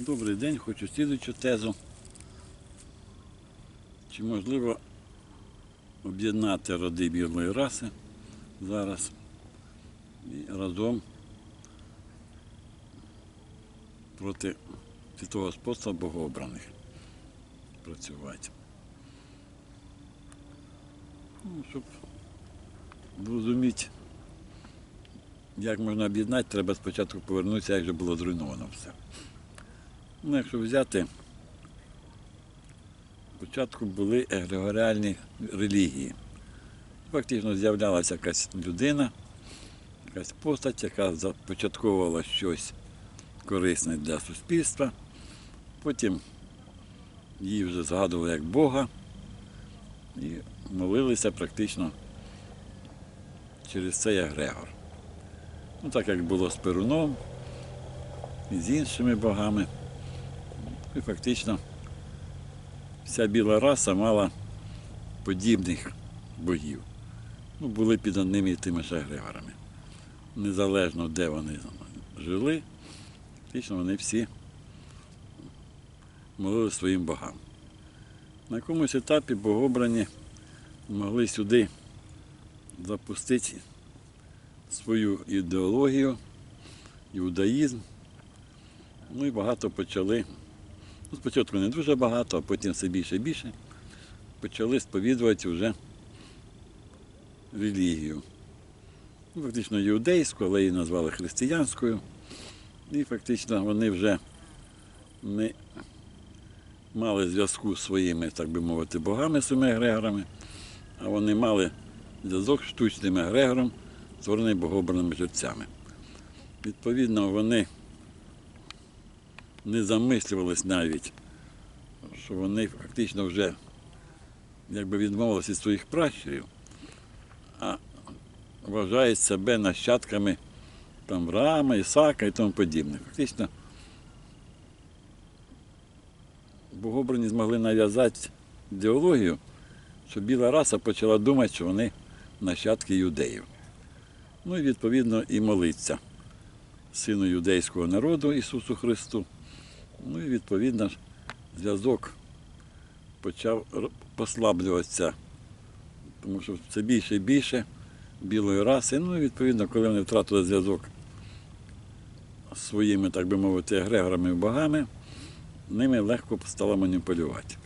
Добрий день, хочу слідуючу тезу. Чи можливо об'єднати роди білої раси зараз і разом проти святого господства богообраних працювати? Ну, щоб зрозуміти, як можна об'єднати, треба спочатку повернутися, як же було зруйновано все. Ну, якщо взяти, спочатку були егрегоріальні релігії. Фактично з'являлася якась людина, якась постать, яка започатковувала щось корисне для суспільства. Потім її вже згадували як Бога і молилися практично через цей егрегор. Ну, так як було з Перуном і з іншими богами. І фактично вся біла раса мала подібних богів. Ну, були під одними і тими ж. Незалежно де вони жили, фактично вони всі молили своїм богам. На якомусь етапі богобрані могли сюди запустити свою ідеологію, іудаїзм. Ну і багато почали Ну, спочатку не дуже багато, а потім все більше і більше. Почали сповідувати вже релігію. Ну, фактично іудейську, але її назвали християнською. І фактично вони вже не мали зв'язку з своїми, так би мовити, богами, своїми егрегорами, а вони мали зв'язок з штучним егрегором, створений богобраними жерцями. Відповідно, вони не замислювались навіть, що вони фактично вже якби відмовилися від своїх пращурів, а вважають себе нащадками там, Рама, Ісака і тому подібне. Фактично богобрані змогли нав'язати ідеологію, що біла раса почала думати, що вони нащадки юдеїв. Ну і відповідно і молиться сину юдейського народу Ісусу Христу. Ну і відповідно зв'язок почав послаблюватися, тому що все більше і більше білої раси. Ну і відповідно, коли вони втратили зв'язок з своїми, так би мовити, егрегорами і богами, ними легко стало маніпулювати.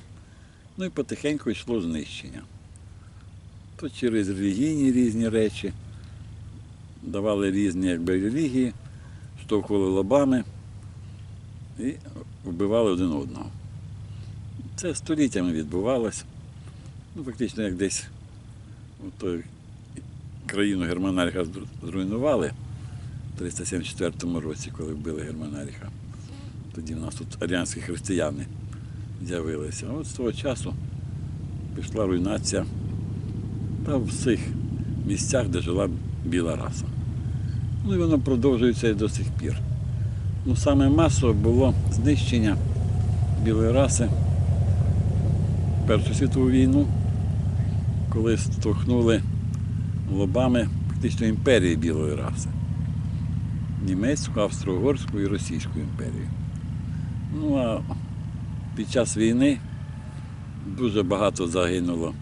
Ну і потихеньку йшло знищення. То через релігійні різні речі, давали різні якби, релігії, штовхували лобами і вбивали один одного. Це століттями відбувалося. Ну, фактично, як десь той країну Германаріха зруйнували в 374 році, коли вбили Германаріха. Тоді в нас тут аріанські християни з'явилися. А от з того часу пішла руйнація та в всіх місцях, де жила біла раса. Ну і воно продовжується і до сих пір. Ну, саме масове було знищення білої раси Першу світову війну, коли стовхнули лобами фактично імперії білої раси. Німецьку, австро-угорську і російську імперію. Ну а під час війни дуже багато загинуло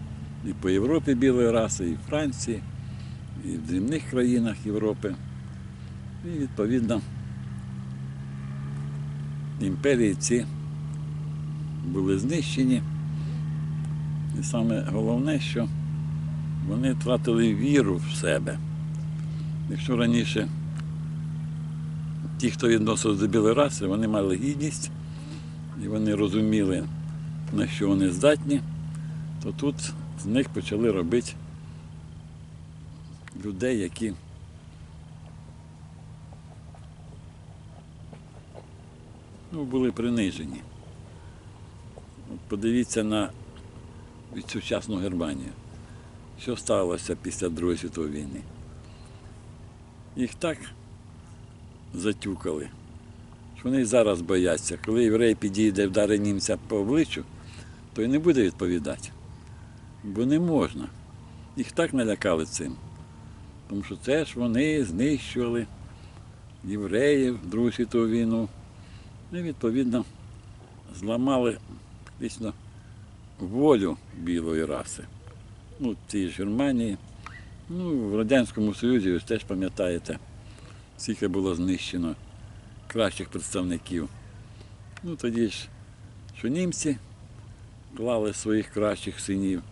і по Європі білої раси, і в Франції, і в дрібних країнах Європи. І відповідно імперії ці були знищені. І саме головне, що вони втратили віру в себе. Якщо раніше ті, хто відносився до білої раси, вони мали гідність і вони розуміли, на що вони здатні, то тут з них почали робити людей, які ну, були принижені. От подивіться на сучасну Германію. Що сталося після Другої світової війни? Їх так затюкали, що вони зараз бояться. Коли єврей підійде вдари німця по обличчю, то й не буде відповідати. Бо не можна. Їх так налякали цим. Тому що це ж вони знищували євреїв Другу світову війну. І відповідно зламали фактично волю білої раси. Ну, в тій ж Германії, ну, в Радянському Союзі, ви теж пам'ятаєте, скільки було знищено кращих представників. Ну тоді ж, що німці клали своїх кращих синів,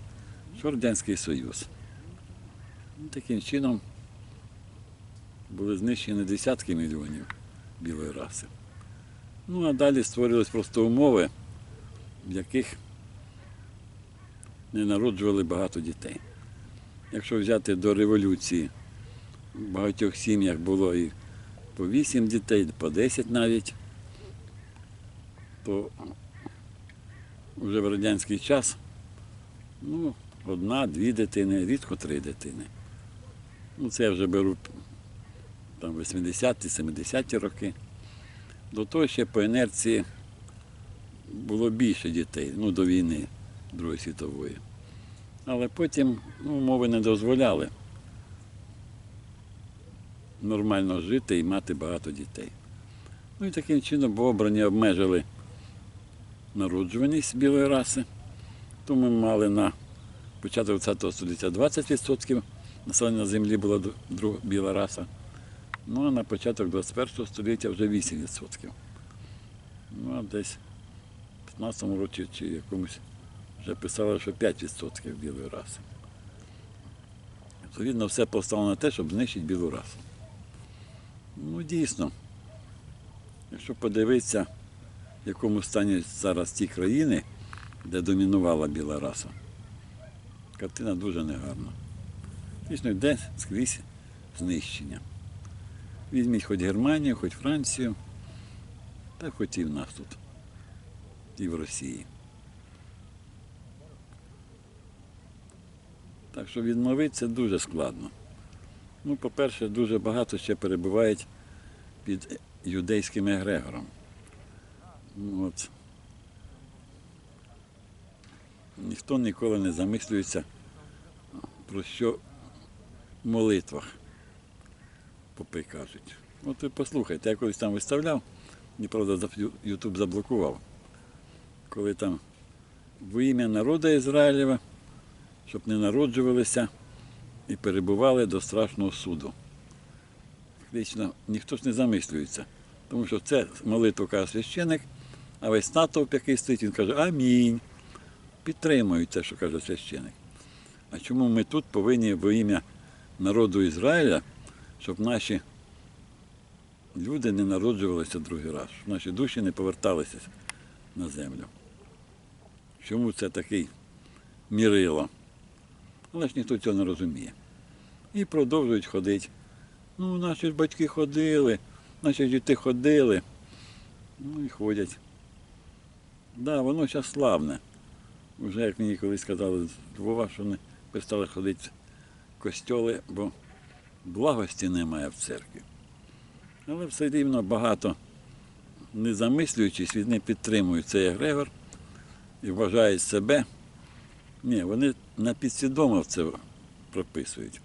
що Радянський Союз. Ну, Таким чином були знищені десятки мільйонів білої раси. Ну а далі створились просто умови, в яких не народжували багато дітей. Якщо взяти до революції, в багатьох сім'ях було і по 8 дітей, по 10 навіть, то вже в радянський час ну, одна-дві дитини, рідко три дитини. Ну, це я вже беру там 80-ті, 70-ті роки. До того ще по інерції було більше дітей, ну, до війни Другої світової. Але потім ну, умови не дозволяли нормально жити і мати багато дітей. Ну і таким чином бо обрані обмежили народжуваність білої раси. То ми мали на початок ХХ століття 20% населення землі була біла раса. Ну а на початок 21 століття вже 8%. Ну а десь в 15 році чи якомусь вже писали, що 5% білої раси. Відповідно, все поставлено на те, щоб знищити білу расу. Ну, дійсно, якщо подивитися, в якому стані зараз ті країни, де домінувала біла раса, картина дуже негарна. Дійсно, йде скрізь знищення. Візьміть хоч Германію, хоч Францію, та хоч і в нас тут, і в Росії. Так що відновитися дуже складно. Ну, по-перше, дуже багато ще перебувають під юдейським егрегором. Ну, От. Ніхто ніколи не замислюється про що в молитвах попи кажуть. От ви послухайте, я колись там виставляв, мені, правда, Ютуб заблокував, коли там во ім'я народу Ізраїлєва, щоб не народжувалися і перебували до страшного суду. Фактично, ніхто ж не замислюється, тому що це молитву каже священик, а весь натовп, який стоїть, він каже Амінь. Підтримують те, що каже священик. А чому ми тут повинні во ім'я народу Ізраїля, щоб наші люди не народжувалися другий раз, щоб наші душі не поверталися на землю? Чому це такий мірило? Але ж ніхто цього не розуміє. І продовжують ходити. Ну, наші батьки ходили, наші діти ходили. Ну і ходять. Так, да, воно зараз славне. Вже, як мені колись сказали Львова, що вони перестали ходити в костьоли, бо благості немає в церкві. Але все рівно багато, не замислюючись, вони підтримують цей егрегор і вважають себе. Ні, вони на підсвідомо це прописують,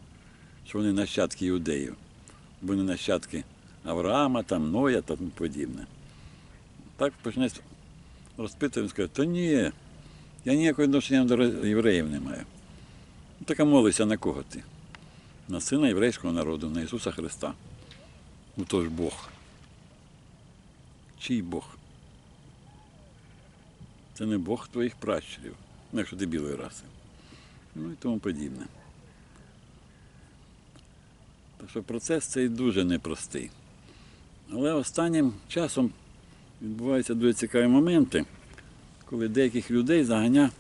що вони нащадки бо вони нащадки Авраама, там, Ноя та тому подібне. Так почне розпитувати, скаже, то ні, я ніякого відношення до євреїв не маю. Ну, така молися на кого ти? На сина єврейського народу, на Ісуса Христа. Ну Бог. Чий Бог? Це не Бог твоїх пращурів, ну, якщо ти білої раси. Ну і тому подібне. Так що процес цей дуже непростий. Але останнім часом відбуваються дуже цікаві моменти, коли деяких людей заганя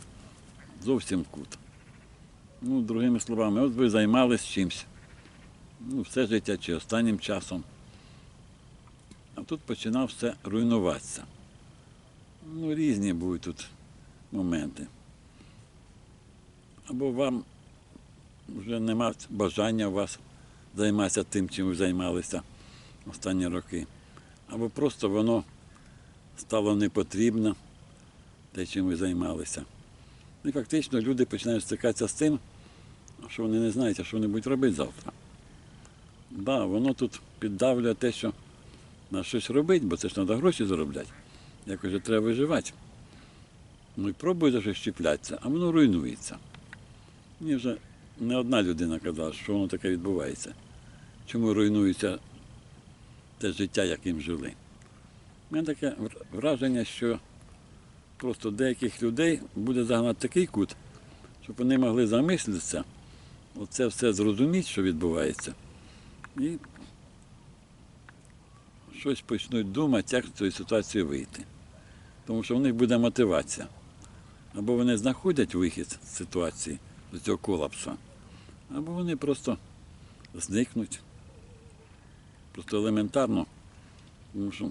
зовсім в кут. Ну, другими словами, от ви займались чимось. Ну, все життя чи останнім часом. А тут починав все руйнуватися. Ну, різні будуть тут моменти. Або вам вже нема бажання у вас займатися тим, чим ви займалися останні роки. Або просто воно стало непотрібно, те, чим ви займалися. І фактично люди починають стикатися з тим, що вони не знають, що вони будуть робити завтра. Да, воно тут піддавлює те, що на щось робити, бо це ж треба гроші заробляти. Якось же треба виживати. Ну і пробує вже щеплятися, а воно руйнується. Мені вже не одна людина казала, що воно таке відбувається. Чому руйнується те життя, яким жили. У мене таке враження, що просто деяких людей буде загнати такий кут, щоб вони могли замислитися, оце все зрозуміти, що відбувається, і щось почнуть думати, як з цієї ситуації вийти. Тому що в них буде мотивація. Або вони знаходять вихід з ситуації, з цього колапсу, або вони просто зникнуть. Просто елементарно, тому що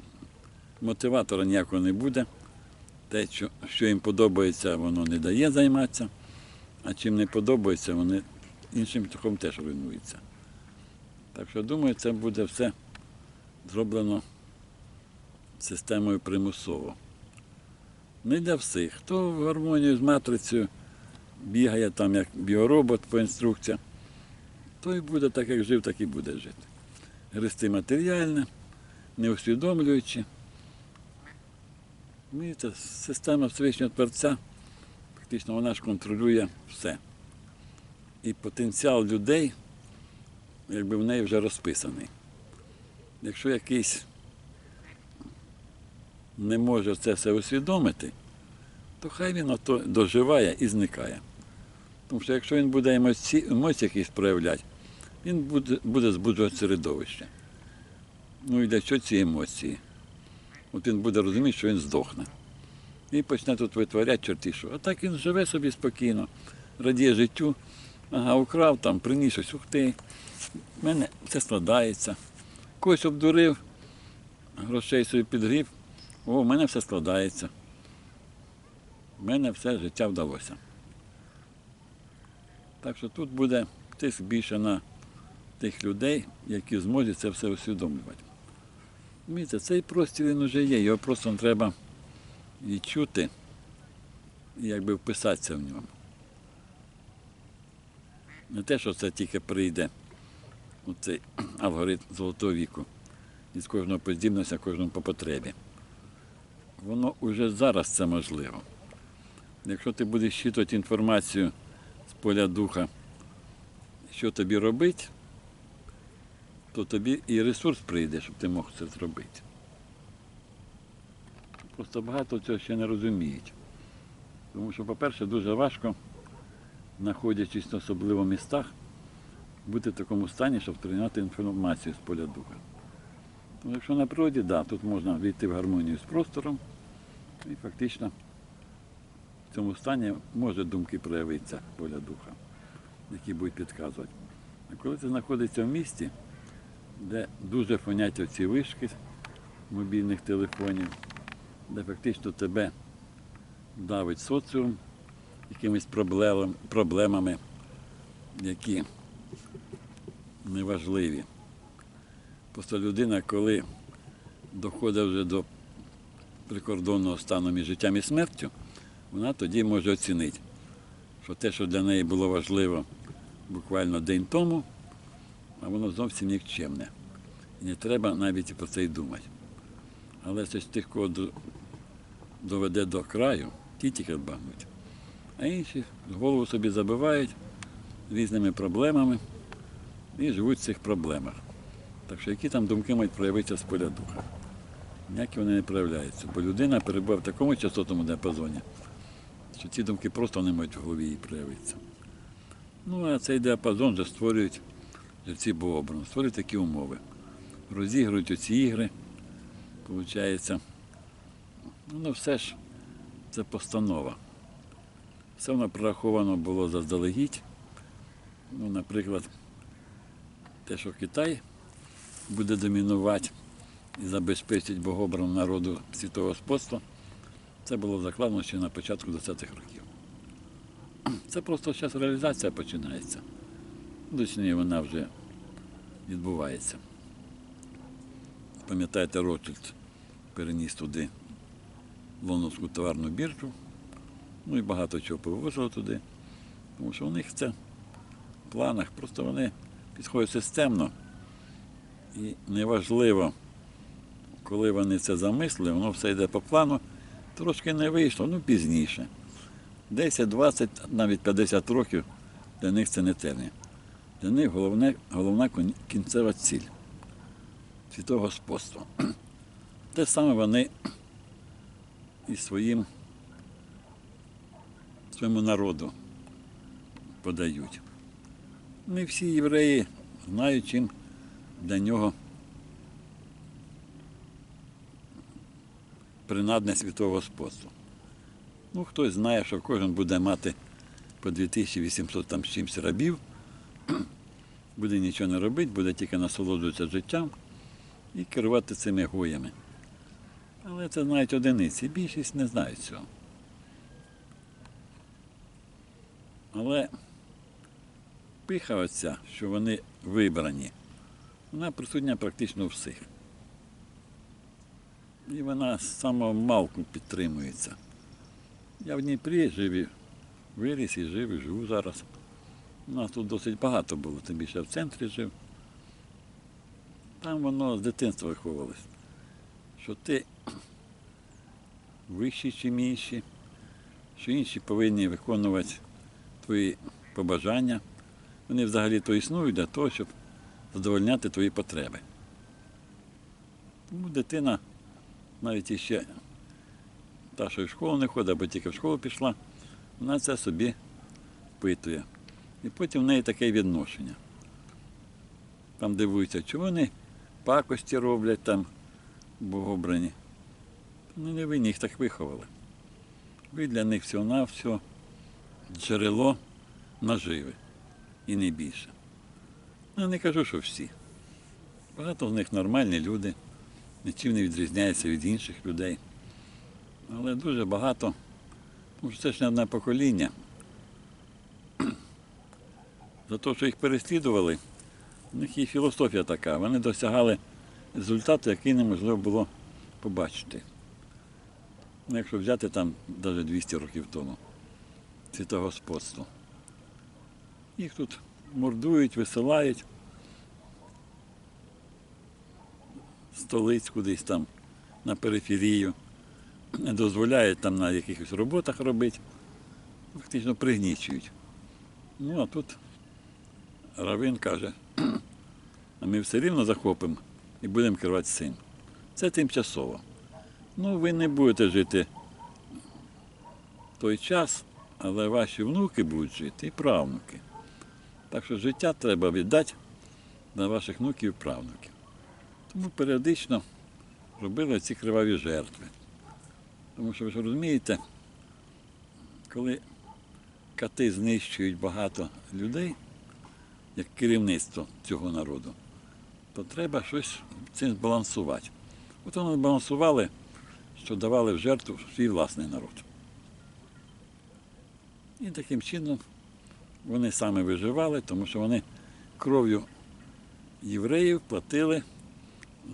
мотиватора ніякого не буде. Те, що, їм подобається, воно не дає займатися, а чим не подобається, вони іншим шляхом теж руйнуються. Так що, думаю, це буде все зроблено системою примусово. Не для всіх. Хто в гармонію з матрицею бігає там як біоробот по інструкціях, той буде так, як жив, так і буде жити. Гристи матеріальне, не усвідомлюючи. Ну, система Всевишнього Творця, фактично вона ж контролює все. І потенціал людей, якби в неї вже розписаний. Якщо якийсь не може це все усвідомити, то хай він ото доживає і зникає. Тому що якщо він буде емоції, емоції якісь проявляти, він буде, буде збуджувати середовище. Ну і для чого ці емоції? От він буде розуміти, що він здохне. І почне тут витворяти чорті що. А так він живе собі спокійно, радіє життю. Ага, украв там, приніс щось, ух ти. В мене все складається. Когось обдурив, грошей собі підгрів. О, в мене все складається. В мене все життя вдалося. Так що тут буде тиск більше на тих людей, які зможуть це все усвідомлювати. Розумієте, цей простір він вже є, його просто треба відчути і якби вписатися в ньому. Не те, що це тільки прийде оцей алгоритм золотого віку. Із кожного по здібності, кожному по потребі. Воно вже зараз це можливо. Якщо ти будеш щитувати інформацію з поля духа, що тобі робити, то тобі і ресурс прийде, щоб ти мог це зробити. Просто багато цього ще не розуміють. Тому що, по-перше, дуже важко, знаходячись особливо містах, бути в такому стані, щоб прийняти інформацію з поля духа. Тому якщо на природі, так, да, тут можна війти в гармонію з простором і фактично в цьому стані може думки проявитися поля духа, які будуть підказувати. А коли ти знаходишся в місті, де дуже фонять оці вишки мобільних телефонів, де фактично тебе давить соціум якимись проблем- проблемами, які неважливі. Просто людина, коли доходить вже до прикордонного стану між життям і смертю, вона тоді може оцінити, що те, що для неї було важливо буквально день тому, а воно зовсім нікчемне. І не треба навіть і про це й думати. Але це ж тих, кого доведе до краю, ті тільки збагнуть. А інші голову собі забивають різними проблемами і живуть в цих проблемах. Так що які там думки мають проявитися з поля духа? Ніякі вони не проявляються, бо людина перебуває в такому частотному діапазоні, що ці думки просто не мають в голові її проявитися. Ну, а цей діапазон вже створюють живці Богобрану, створюють такі умови. Розігрують оці ігри, виходить. Ну, все ж це постанова. Все воно прораховано було заздалегідь. Ну, наприклад, те, що Китай буде домінувати і забезпечить богобрану народу світового господства, це було закладено ще на початку 20-х років. Це просто зараз реалізація починається. Точніше, вона вже відбувається. Пам'ятаєте, Ротшильд переніс туди лондонську товарну біржу, ну і багато чого повивозило туди. Тому що у них це в планах, просто вони підходять системно і неважливо, коли вони це замислили, воно все йде по плану, трошки не вийшло, ну пізніше. 10, 20, навіть 50 років для них це не термін. Для них головне, головна кінцева ціль святого господства. Те саме вони і своїм своєму народу подають. Не всі євреї знають, чим для нього принадне святого господства. Ну, хтось знає, що кожен буде мати по 2800 там з чимось рабів, буде нічого не робити, буде тільки насолоджуватися життям і керувати цими гоями. Але це знають одиниці, більшість не знають цього. Але пиха що вони вибрані, вона присутня практично у всіх. І вона з самого малку підтримується. Я в Дніпрі жив, і виріс і жив, і живу зараз. У нас тут досить багато було, тим більше в центрі жив. Там воно з дитинства виховувалось, що ти вищий, чим інші, що інші повинні виконувати твої побажання. Вони взагалі то існують для того, щоб задовольняти твої потреби. Тому дитина навіть іще та, що в школу не ходить, або тільки в школу пішла, вона це собі впитує. І потім в неї таке відношення. Там дивуються, чого вони пакості роблять там богобрані. Ну не ви їх так виховали. Ви для них всього-навсього джерело наживи і не більше. Ну, не кажу, що всі. Багато з них нормальні люди, нічим не відрізняються від інших людей. Але дуже багато, тому що це ж не одне покоління. За те, що їх переслідували, у них є філософія така. Вони досягали результату, який неможливо було побачити. Ну, якщо взяти там навіть 200 років тому світогосподство. Їх тут мордують, висилають столиць кудись там на периферію, не дозволяють там на якихось роботах робити, фактично пригнічують. Ну а тут Равин каже, а ми все рівно захопимо і будемо керувати цим. Це тимчасово. Ну, ви не будете жити той час, але ваші внуки будуть жити і правнуки. Так що життя треба віддати на ваших внуків і правнуків. Тому періодично робили ці криваві жертви. Тому що ви ж розумієте, коли кати знищують багато людей, як керівництво цього народу, то треба щось цим збалансувати. От вони балансували, що давали в жертву свій власний народ. І таким чином вони саме виживали, тому що вони кров'ю євреїв платили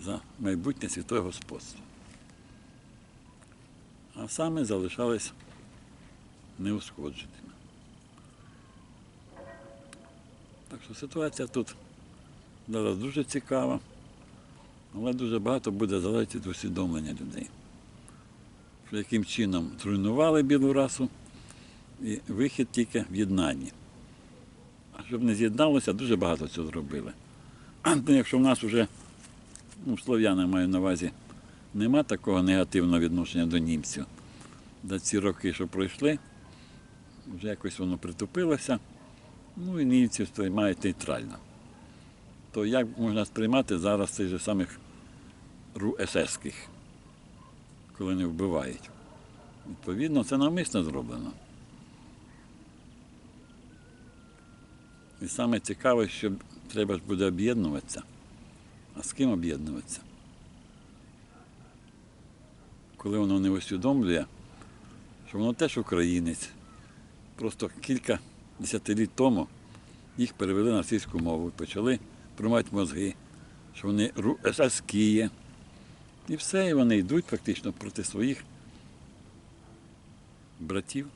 за майбутнє святое господство. А саме залишались неушкодженими. Так що ситуація тут зараз дуже цікава, але дуже багато буде залежати від усвідомлення людей. Що яким чином зруйнували білу расу і вихід тільки в єднанні. А щоб не з'єдналося, дуже багато цього зробили. Ну, Якщо в нас вже, ну, слов'яни маю на увазі, нема такого негативного відношення до німців. За ці роки, що пройшли, вже якось воно притупилося, ну і німців сприймають нейтрально. То як можна сприймати зараз цих же самих руесерських, коли не вбивають? Відповідно, це навмисно зроблено. І саме цікаве, що треба ж буде об'єднуватися. А з ким об'єднуватися? Коли воно не усвідомлює, що воно теж українець. Просто кілька десятиліть тому їх перевели на російську мову почали приймати мозги, що вони русські є. І все, і вони йдуть фактично проти своїх братів.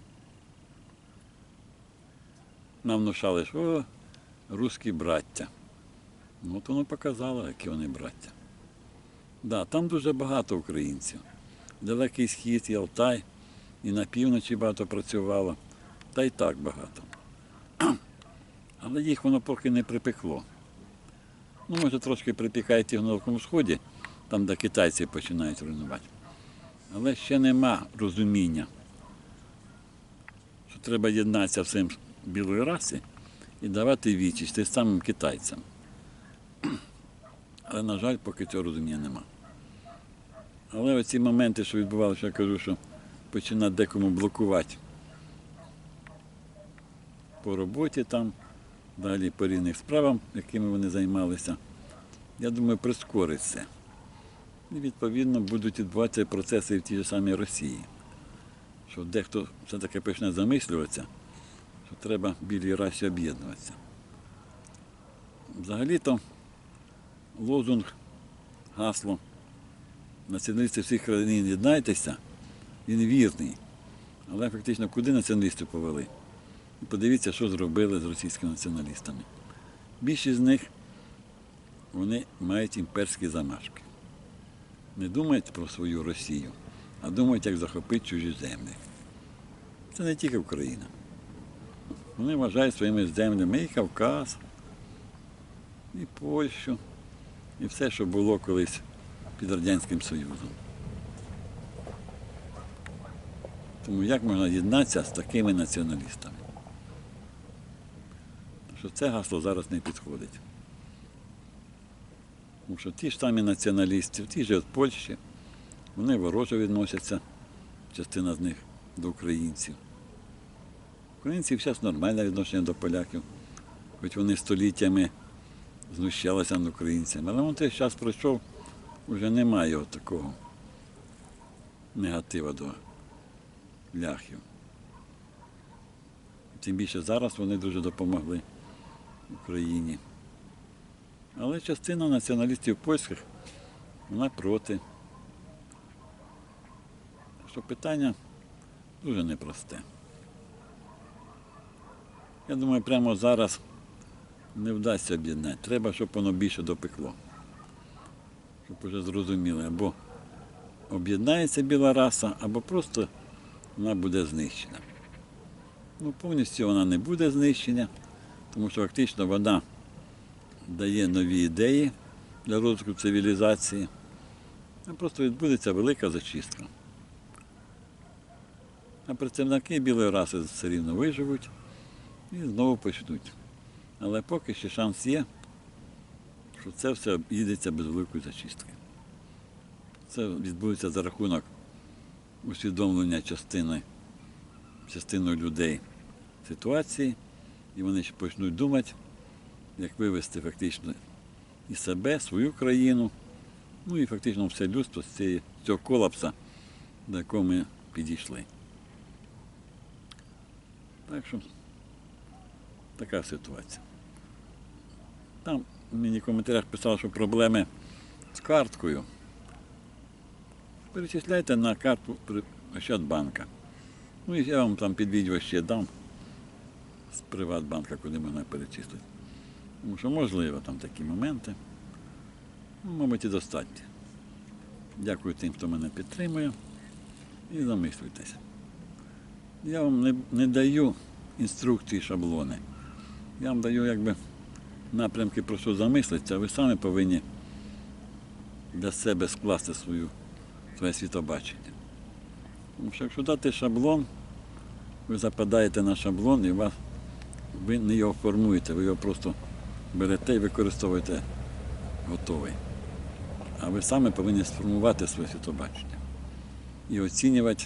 Нам внушали, що русські браття. Ну, от воно показало, які вони браття. Да, там дуже багато українців. Далекий схід, і Алтай, і на півночі багато працювало, та й так багато. Але їх воно поки не припекло. Ну, може, трошки припікає ті в Сході, там, де китайці починають руйнувати. Але ще нема розуміння, що треба єднатися всім білої раси і давати відчість тим самим китайцям. Але, на жаль, поки цього розуміння нема. Але оці моменти, що відбувалися, я кажу, що починає декому блокувати по роботі там, далі по різних справам, якими вони займалися, я думаю, прискорить це. І відповідно будуть відбуватися процеси в тій же самій Росії. Що дехто все-таки почне замислюватися, треба білій расі об'єднуватися. Взагалі-то лозунг, гасло націоналісти всіх країн єднайтеся, він вірний. Але фактично куди націоналісти повели? Подивіться, що зробили з російськими націоналістами. Більшість з них вони мають імперські замашки. Не думають про свою Росію, а думають, як захопити чужі землі. Це не тільки Україна. Вони вважають своїми землями і Кавказ, і Польщу, і все, що було колись під Радянським Союзом. Тому як можна єднатися з такими націоналістами? Що це гасло зараз не підходить. Тому що ті ж самі націоналісти, ті ж от Польщі, вони вороже відносяться, частина з них до українців. Українців зараз нормальне відношення до поляків, хоч вони століттями знущалися над українцями. Але він той час пройшов, вже немає такого негатива до ляхів. Тим більше зараз вони дуже допомогли Україні. Але частина націоналістів польських, вона проти. Що питання дуже непросте. Я думаю, прямо зараз не вдасться об'єднати. Треба, щоб воно більше допекло. Щоб вже зрозуміли, або об'єднається біла раса, або просто вона буде знищена. Ну, повністю вона не буде знищена, тому що фактично вона дає нові ідеї для розвитку цивілізації, просто відбудеться велика зачистка. А представники білої раси все рівно виживуть і знову почнуть. Але поки ще шанс є, що це все обійдеться без великої зачистки. Це відбудеться за рахунок усвідомлення частини, частиною людей ситуації, і вони ще почнуть думати, як вивести фактично і себе, свою країну, ну і фактично все людство з цього колапса, до якого ми підійшли. Так що така ситуація. Там мені в коментарях писали, що проблеми з карткою. Перечисляйте на карту Ощадбанка. Ну і я вам там під відео ще дам з Приватбанка, куди можна перечислити. Тому що можливо там такі моменти. Ну, мабуть, і достатньо. Дякую тим, хто мене підтримує. І замислюйтеся. Я вам не, не даю інструкції, шаблони. Я вам даю якби напрямки, про що замислитися, ви самі повинні для себе скласти свою, своє світобачення. Тому що якщо дати шаблон, ви западаєте на шаблон і вас, ви не його формуєте, ви його просто берете і використовуєте готовий. А ви саме повинні сформувати своє світобачення і оцінювати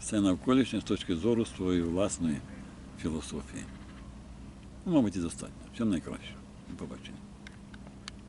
все навколишнє з точки зору своєї власної філософії. Ну, мабуть, і достатньо. Всім найкраще. До побачення.